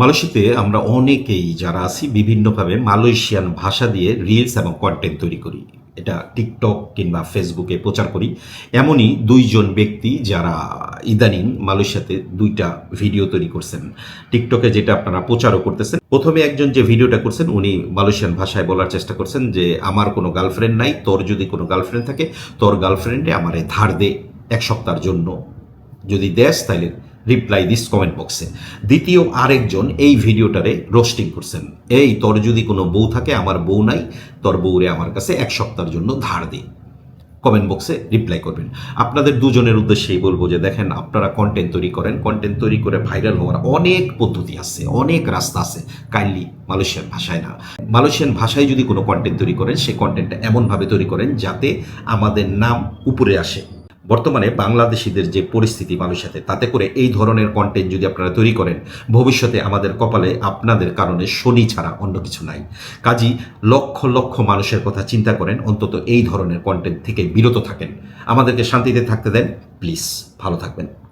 মালয়েশিয়াতে আমরা অনেকেই যারা আছি বিভিন্নভাবে মালয়েশিয়ান ভাষা দিয়ে রিলস এবং কন্টেন্ট তৈরি করি। এটা টিকটক কিংবা ফেসবুকে প্রচার করি। এমনই দুইজন ব্যক্তি যারা ইদানিং মালয়েশিয়াতে দুইটা ভিডিও তৈরি করছেন। টিকটকে যেটা আপনারা প্রচারও করতেছেন। প্রথমে একজন যে ভিডিওটা করছেন, উনি মালয়েশিয়ান ভাষায় বলার চেষ্টা করছেন যে, আমার কোনো গার্লফ্রেন্ড নাই, তোর যদি কোনো গার্লফ্রেন্ড থাকে, তোর গার্লফ্রেন্ডে আমারে ধার দে এক সপ্তাহের জন্য। যদি দেশ তাহলে রিপ্লাই দিস কমেন্ট বক্সে দ্বিতীয় আরেকজন এই ভিডিওটারে রোস্টিং করছেন। এই, তোর যদি কোনো বউ থাকে, আমার বউ নাই, তোর বউরে আমার কাছে এক সপ্তাহের জন্য ধার দে। কমেন্ট বক্সে রিপ্লাই করবেন। আপনাদের দুজনের উদ্দেশ্যেই বলব যে, দেখেন, আপনারা কন্টেন্ট তৈরি করেন। কন্টেন্ট তৈরি করে ভাইরাল হওয়ার অনেক পদ্ধতি আছে, অনেক রাস্তা আছে। কাইন্ডলি মালয়েশিয়ান ভাষায় না। মালয়েশিয়ান ভাষায় যদি কোনো কন্টেন্ট তৈরি করেন, সেই কন্টেন্টটা এমনভাবে তৈরি করেন যাতে আমাদের নাম উপরে আসে। বর্তমানে বাংলাদেশিদের যে পরিস্থিতি মালয়েশিয়াতে তাতে করে এই ধরনের কন্টেন্ট যদি আপনারা তৈরি করেন, ভবিষ্যতে আমাদের কপালে আপনাদের কারণে শনি ছাড়া অন্য কিছু নাই। কাজী, লক্ষ লক্ষ মানুষের কথা চিন্তা করেন, অন্তত এই ধরনের কন্টেন্ট থেকে বিরত থাকেন। আমাদেরকে শান্তিতে থাকতে দেন। প্লিজ ভালো থাকবেন।